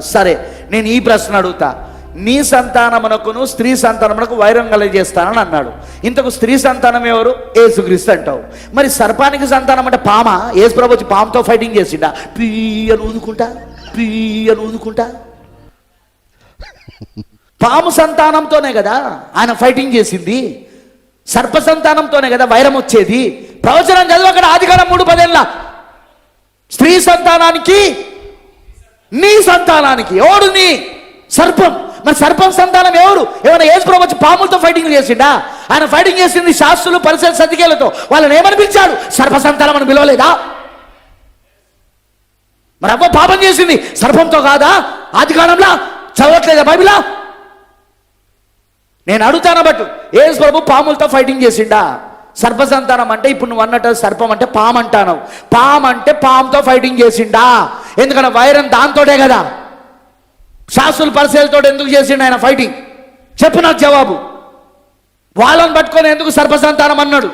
సరే నేను ఈ ప్రశ్న అడుగుతా. నీ సంతానమునకును స్త్రీ సంతానమునకు వైరం కలగజేస్తానని అన్నాడు. ఇంతకు స్త్రీ సంతానం ఎవరు? ఏసుక్రీస్తు అంటావు. మరి సర్పానికి సంతానం అంటే పామ? ఏసు ప్రభు వచ్చి పాముతో ఫైటింగ్ చేసిండా? పీ అని ఊదుకుంటా పీ అని ఊదుకుంటా పాము సంతానంతోనే కదా ఆయన ఫైటింగ్ చేసింది. సర్ప సంతానంతోనే కదా వైరం వచ్చేది. ప్రవచనం చదువు అక్కడ ఆదికాలం మూడు పదేళ్ళ. స్త్రీ సంతానానికి నీ సంతానానికి. ఎవడు నీ సర్పం? మరి సర్పం సంతానం ఎవరు? ఏమైనా ఏజ్ ప్రభు వచ్చి పాములతో ఫైటింగ్ చేసిండా? ఆయన ఫైటింగ్ చేసింది శాస్త్రులు పరిసర సతికేలతో. వాళ్ళని ఏమనిపించాడు? సర్ప సంతానం అని పిలవలేదా? మరి అవ్వ పాపం చేసింది సర్పంతో కాదా? ఆది కాలంలో చదవట్లేదా బైబిలా? నేను అడుగుతాను బట్టు ఏజ్ ప్రభు పాములతో ఫైటింగ్ చేసిండా? సర్ప సంతానం అంటే ఇప్పుడు నువ్వు అన్నట్టు సర్పం అంటే పాము అంటాను పాము అంటే పాముతో ఫైటింగ్ చేసిండా? ఎందుకంటే వైరం దాంతోటే కదా. శాసులు పరిశీలతో ఎందుకు చేసిండు ఆయన ఫైటింగ్ చెప్పు నాకు జవాబు. వాళ్ళని పట్టుకొని ఎందుకు సర్పసంతానం అన్నాడు?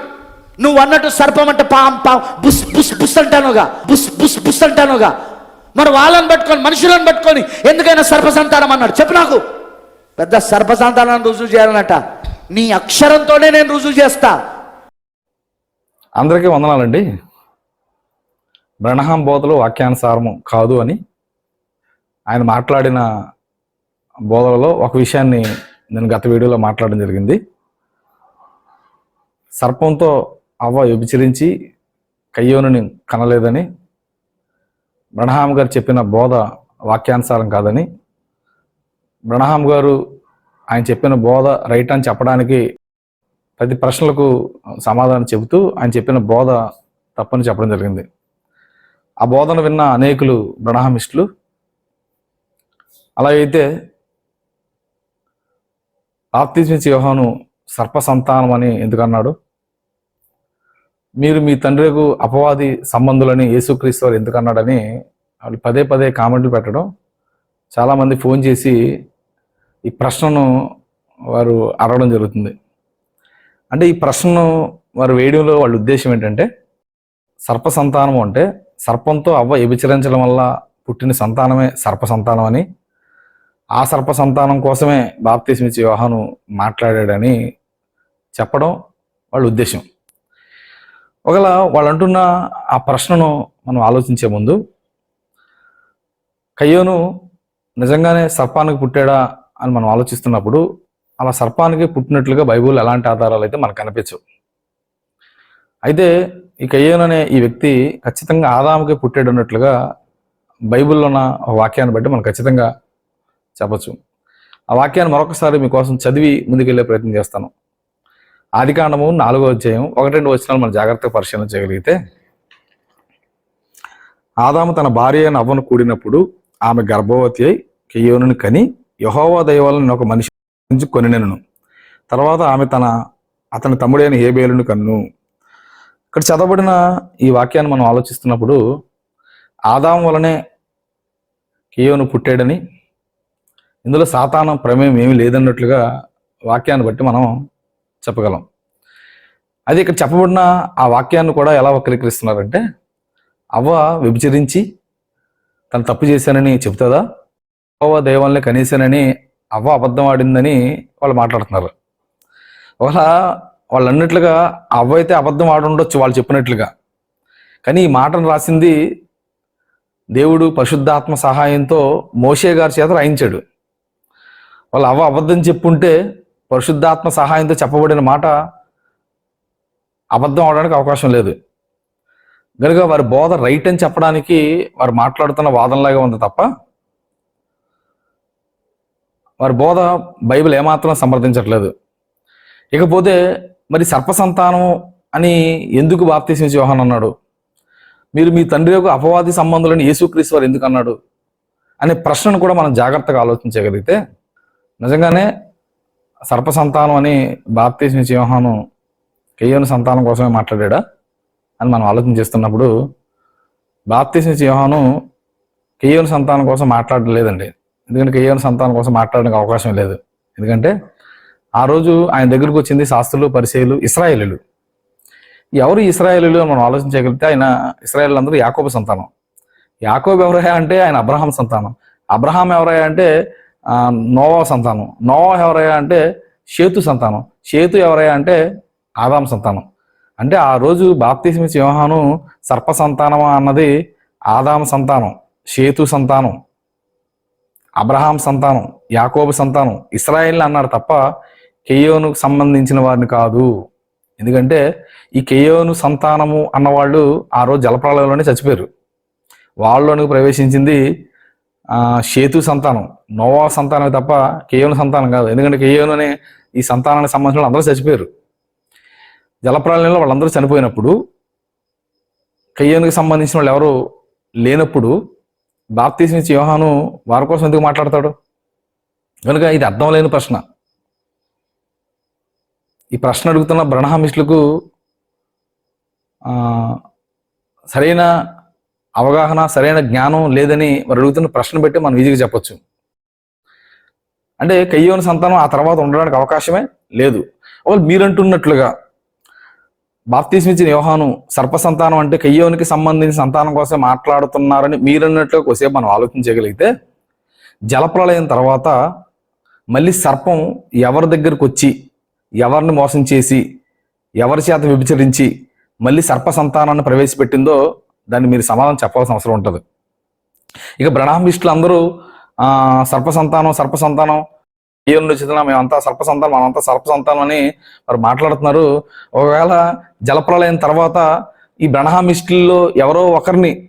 నువ్వు అన్నట్టు సర్పం అంటే పాం పాం బుస్ బుస్ బుస్ అంటానుగా. బుస్ బుస్ బుస్ అంటానుగా. మరి వాళ్ళని పట్టుకొని మనుషులను పట్టుకొని ఎందుకైనా సర్పసంతానం అన్నాడు? చెప్పు నాకు. పెద్ద సర్పసంతానాన్ని రుజువు చేయాలన్నట. నీ అక్షరంతోనే నేను రుజువు చేస్తా. అందరికీ వందనాలండి. బ్రహ్మం బోధలు వాక్యానుసారము కాదు అని ఆయన మాట్లాడిన బోధలలో ఒక విషయాన్ని నేను గత వీడియోలో మాట్లాడడం జరిగింది. సర్పంతో అవ్వ వ్యభిచరించి కయ్యోనుని కనలేదని బ్రహ్మాం గారు చెప్పిన బోధ వాక్యానుసారం కాదని బ్రహ్మాం గారు ఆయన చెప్పిన బోధ రైట్ అని చెప్పడానికి ప్రతి ప్రశ్నలకు సమాధానం చెబుతూ ఆయన చెప్పిన బోధ తప్పని చెప్పడం జరిగింది. ఆ బోధన విన్న అనేకులు బ్రహ్మిస్టులు అలాగైతే బాప్తిజమించి యోహాను సర్ప సంతానం అని ఎందుకన్నాడు? మీరు మీ తండ్రికు అపవాది సంబంధులని యేసుక్రీస్తు వారు ఎందుకన్నాడని వాళ్ళు పదే పదే కామెంట్లు పెట్టడం చాలామంది ఫోన్ చేసి ఈ ప్రశ్నను వారు అడగడం జరుగుతుంది. అంటే ఈ ప్రశ్నను వారు వేయడంలో వాళ్ళ ఉద్దేశం ఏంటంటే సర్ప సంతానం అంటే సర్పంతో అవ్వ వ్యభిచరించడం వల్ల పుట్టిన సంతానమే సర్ప సంతానం అని. ఆ సర్ప సంతానం కోసమే బాప్తీసమిచ్చి యోహాను మాట్లాడాడని చెప్పడం వాళ్ళ ఉద్దేశం. ఒకవేళ వాళ్ళు అంటున్న ఆ ప్రశ్నను మనం ఆలోచించే ముందు కయ్యోను నిజంగానే సర్పానికి పుట్టాడా అని మనం ఆలోచిస్తున్నప్పుడు అలా సర్పానికి పుట్టినట్లుగా బైబుల్ ఎలాంటి ఆధారాలు అయితే మనకు కనిపించవు. అయితే ఈ కయ్యోను అనే ఈ వ్యక్తి ఖచ్చితంగా ఆదాముకి పుట్టాడు అన్నట్లుగా బైబిల్లో ఉన్న ఒక వాక్యాన్ని బట్టి మనం ఖచ్చితంగా చెప్పచ్చు. ఆ వాక్యాన్ని మరొకసారి మీకోసం చదివి ముందుకెళ్ళే ప్రయత్నం చేస్తాను. ఆదికాండము నాలుగో అధ్యాయం ఒకటి రెండు వచనాలు మనం జాగ్రత్తగా పరిశీలన చేయగలిగితే ఆదాము తన భార్య అయిన అవ్వను కూడినప్పుడు ఆమె గర్భవతి అయి కయ్యోనుని కని యహోవా దైవాలను ఒక మనిషి నుంచి కొనినెను. తర్వాత ఆమె తన అతని తమ్ముడైన హేబేలును కన్ను. ఇక్కడ చదవబడిన ఈ వాక్యాన్ని మనం ఆలోచిస్తున్నప్పుడు ఆదాం వలనే కియోను పుట్టాడని ఇందులో సాతానం ప్రమేయం ఏమీ లేదన్నట్లుగా వాక్యాన్ని బట్టి మనం చెప్పగలం. అది ఇక్కడ చెప్పబడిన ఆ వాక్యాన్ని కూడా ఎలా వక్రీకరిస్తున్నారంటే అవ్వ వ్యభిచరించి తను తప్పు చేశానని చెప్తుందా అవ్వ దైవాన్ని కనీసానని అవ్వ అబద్ధం ఆడిందని వాళ్ళు మాట్లాడుతున్నారు. ఒకవేళ వాళ్ళు అన్నట్లుగా అవ్వ అబద్ధం ఆడి ఉండొచ్చు వాళ్ళు చెప్పినట్లుగా. కానీ ఈ మాటను రాసింది దేవుడు పరిశుద్ధాత్మ సహాయంతో మోషే గారి చేత రాయించాడు. వాళ్ళు అవ్వ అబద్ధం చెప్పుంటే పరిశుద్ధాత్మ సహాయంతో చెప్పబడిన మాట అబద్ధం అవడానికి అవకాశం లేదు. కనుక వారి బోధ రైట్ అని చెప్పడానికి వారు మాట్లాడుతున్న వాదనలాగా ఉంది తప్ప వారి బోధ బైబిల్ ఏమాత్రం సమర్థించట్లేదు. ఇకపోతే మరి సర్పసంతానం అని ఎందుకు బాప్తీసం యోహాన్ అన్నాడు? మీరు మీ తండ్రి యొక్క అపవాది సంబంధులను యేసుక్రీస్తు వారు ఎందుకు అన్నాడు? అనే ప్రశ్నను కూడా మనం జాగ్రత్తగా ఆలోచించగలిగితే నిజంగానే సర్ప సంతానం అని బాప్తీసం యోహాను కేయోని సంతానం కోసమే మాట్లాడా అని మనం ఆలోచన చేస్తున్నప్పుడు బాప్తీసం యోహాను కేయోని సంతానం కోసం మాట్లాడలేదండి. ఎందుకంటే కేయోని సంతానం కోసం మాట్లాడడానికి అవకాశం లేదు. ఎందుకంటే ఆ రోజు ఆయన దగ్గరకు వచ్చింది శాస్త్రులు పరిచయులు ఇస్రాయేలీలు. ఎవరు ఇస్రాయేలీలు అని మనం ఆలోచించగలిగితే ఆయన ఇస్రాయేల్ అందరూ యాకోబు సంతానం. యాకోబు ఎవరయ్యా అంటే ఆయన అబ్రహాం సంతానం. అబ్రహాం ఎవరయ్యా అంటే నోవా సంతానం. నోవా ఎవరయ్యా అంటే షేతు సంతానం. షేతు ఎవరయ్యా అంటే ఆదాం సంతానం. అంటే ఆ రోజు బాప్తిస్మి యోహాను సర్ప సంతానమా అన్నది ఆదాం సంతానం షేతు సంతానం అబ్రహాం సంతానం యాకోబు సంతానం ఇస్రాయిల్ అన్నాడు తప్ప కెయోనుకు సంబంధించిన వారిని కాదు. ఎందుకంటే ఈ కెయ్యోను సంతానము అన్నవాళ్ళు ఆ రోజు జలప్రలయంలోనే చచ్చిపోయారు. వాళ్ళలోనికి ప్రవేశించింది సేతు సంతానం. నోవా సంతానమే తప్ప కేయోను సంతానం కాదు. ఎందుకంటే కేయోను అనే ఈ సంతానానికి సంబంధించిన అందరూ చచ్చిపోయారు. జలప్రాలయంలో వాళ్ళందరూ చనిపోయినప్పుడు కయ్యోనికి సంబంధించిన వాళ్ళు ఎవరు లేనప్పుడు బాప్తీసం ఇచ్చి యోహాను వారి కోసం ఎందుకు మాట్లాడతాడు? కనుక ఇది అర్థం లేని ప్రశ్న. ఈ ప్రశ్న అడుగుతున్న బ్రణహామిష్లకు సరైన అవగాహన సరైన జ్ఞానం లేదని వారు అడుగుతున్న ప్రశ్న పెట్టి మనం ఈజీగా చెప్పొచ్చు. అంటే కయ్యోని సంతానం ఆ తర్వాత ఉండడానికి అవకాశమే లేదు. వాళ్ళు మీరంటున్నట్లుగా బాప్తీస్మిచ్చిన యోహాను సర్ప సంతానం అంటే కయ్యోనికి సంబంధించిన సంతానం కోసం మాట్లాడుతున్నారని మీరన్నట్లుగా కొద్దిసేపు మనం ఆలోచించగలిగితే జలప్రలయం తర్వాత మళ్ళీ సర్పం ఎవరి దగ్గరకు వచ్చి ఎవరిని మోసం చేసి ఎవరి చేత విభచరించి మళ్ళీ సర్ప సంతానాన్ని ప్రవేశపెట్టిందో దాన్ని మీరు సమాధానం చెప్పాల్సిన అవసరం ఉంటుంది. ఇక బ్రహ్మిష్టులు అందరూ సర్ప సంతానం సర్ప సంతానం ఏ నుండి వచ్చినా మేమంతా సర్ప సంతానం మనంతా సర్ప సంతానం అని వారు మాట్లాడుతున్నారు. ఒకవేళ జలప్రలయం తర్వాత ఈ బ్రణహామిస్టుల్లో ఎవరో ఒకరిని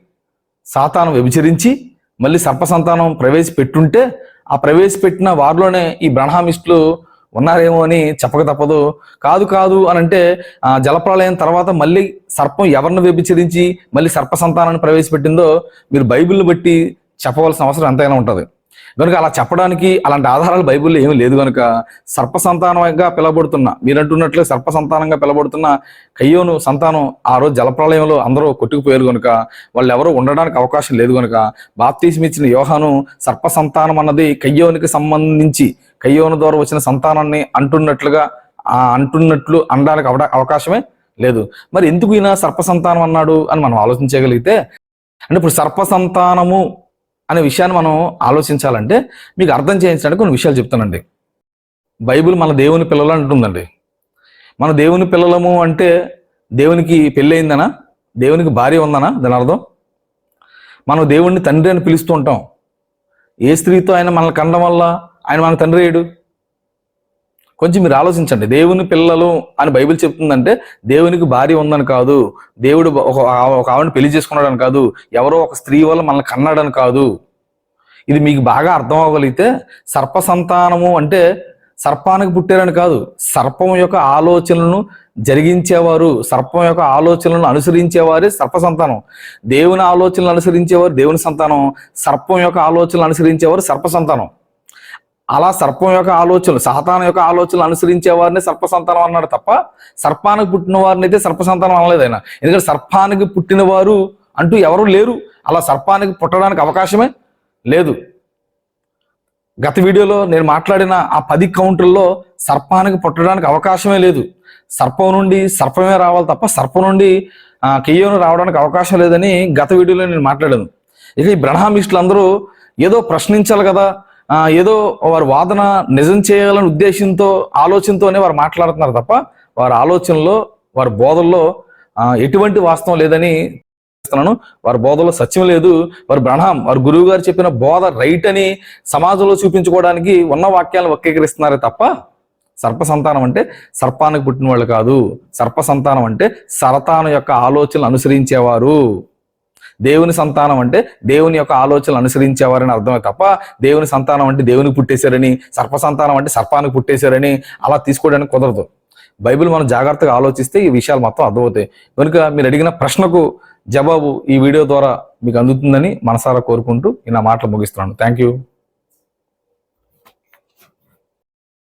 సాతానం వ్యభిచరించి మళ్ళీ సర్ప సంతానం ప్రవేశపెట్టుంటే ఆ ప్రవేశపెట్టిన వారిలోనే ఈ బ్రణహామిస్టులు ఉన్నారేమో అని చెప్పక తప్పదు. కాదు కాదు అని అంటే ఆ జలప్రలయం తర్వాత మళ్ళీ సర్పం ఎవరిని వ్యభిచరించి మళ్ళీ సర్ప సంతానాన్ని ప్రవేశపెట్టిందో మీరు బైబిల్ని బట్టి చెప్పవలసిన అవసరం ఎంతైనా ఉంటుంది. కనుక అలా చెప్పడానికి అలాంటి ఆధారాలు బైబిల్లో ఏమీ లేదు కనుక సర్ప సంతానంగా పిలవబడుతున్న మీరంటున్నట్లు సర్ప సంతానంగా పిలవబడుతున్న కయ్యోను సంతానం ఆ రోజు జలప్రలయంలో అందరూ కొట్టుకుపోయారు కనుక వాళ్ళు ఎవరు ఉండడానికి అవకాశం లేదు కనుక బాప్తీసం ఇచ్చిన యోహాను సర్ప సంతానం అన్నది కయ్యోనికి సంబంధించి కయ్యోను ద్వారా వచ్చిన సంతానాన్ని అంటున్నట్లుగా ఆ అంటున్నట్లు అనడానికి అవడ అవకాశమే లేదు. మరి ఎందుకు ఈయన సర్ప సంతానం అన్నాడు అని మనం ఆలోచించగలిగితే అంటే ఇప్పుడు సర్ప సంతానము అనే విషయాన్ని మనం ఆలోచించాలంటే మీకు అర్థం చేయించడానికి కొన్ని విషయాలు చెప్తానండి. బైబిల్ మన దేవుని పిల్లలు అంటుందండి. మన దేవుని పిల్లలము అంటే దేవునికి పెళ్ళయిందనా? దేవునికి భార్య ఉందనా? దాని అర్థం? మనం దేవుణ్ణి తండ్రి అని పిలుస్తూ ఉంటాం. ఏ స్త్రీతో ఆయన మనల్ని కండం వల్ల ఆయన మన తండ్రి అయ్యాడు కొంచెం మీరు ఆలోచించండి. దేవుని పిల్లలు అని బైబిల్ చెప్తుందంటే దేవునికి భార్య ఉందని కాదు. దేవుడు ఒక ఒక ఆవిడని పెళ్ళి చేసుకున్నాడని కాదు. ఎవరో ఒక స్త్రీ వల్ల మనల్ని కన్నాడని కాదు. ఇది మీకు బాగా అర్థం అవ్వగలిగితే సర్ప సంతానము అంటే సర్పానికి పుట్టారని కాదు. సర్పం యొక్క ఆలోచనలను జరిగించేవారు సర్పం యొక్క ఆలోచనలను అనుసరించేవారే సర్ప సంతానం దేవుని ఆలోచనలు అనుసరించేవారు దేవుని సంతానం. సర్పం యొక్క ఆలోచనలు అనుసరించేవారు సర్ప సంతానం అలా సర్పం యొక్క ఆలోచనలు సాతానం యొక్క ఆలోచనలు అనుసరించే వారిని సర్ప సంతానం అన్నాడు తప్ప సర్పానికి పుట్టిన వారిని అయితే సర్ప సంతానం అనలేదు ఆయన. ఎందుకంటే సర్పానికి పుట్టిన వారు అంటూ ఎవరు లేరు. అలా సర్పానికి పుట్టడానికి అవకాశమే లేదు. గత వీడియోలో నేను మాట్లాడిన ఆ పది కౌంటర్లో సర్పానికి పుట్టడానికి అవకాశమే లేదు. సర్పం నుండి సర్పమే రావాలి తప్ప సర్పం నుండి ఆ, కెయ్యోను రావడానికి అవకాశం లేదని గత వీడియోలో నేను మాట్లాడాను. ఇక ఈ బ్రహ్మామిస్టులు అందరూ ఏదో ప్రశ్నించాలి కదా. ఏదో వారి వాదన నిజం చేయాలని ఉద్దేశంతో ఆలోచనతోనే వారు మాట్లాడుతున్నారు తప్ప వారి ఆలోచనలో వారి బోధల్లో ఎటువంటి వాస్తవం లేదని చేస్తున్నాను. వారి బోధలో సత్యం లేదు. వారి బ్రహ్మం వారి గురువు గారు చెప్పిన బోధ రైట్ అని సమాజంలో చూపించుకోవడానికి ఉన్న వాక్యాలను వక్రీకరిస్తున్నారే తప్ప సర్ప సంతానం అంటే సర్పానికి పుట్టిన వాళ్ళు కాదు. సర్ప సంతానం అంటే సరతానం యొక్క ఆలోచనలు అనుసరించేవారు. దేవుని సంతానం అంటే దేవుని యొక్క ఆలోచనలు అనుసరించేవారని అర్థమే తప్ప దేవుని సంతానం అంటే దేవునికి పుట్టేశారని సర్ప సంతానం అంటే సర్పానికి పుట్టేశారని అలా తీసుకోవడానికి కుదరదు. బైబిల్ మనం జాగ్రత్తగా ఆలోచిస్తే ఈ విషయాలు మొత్తం అర్థమవుతాయి. కనుక మీరు అడిగిన ప్రశ్నకు జవాబు ఈ వీడియో ద్వారా మీకు అందుతుందని మనసారా కోరుకుంటూ నా మాటలు ముగిస్తున్నాను. Thank you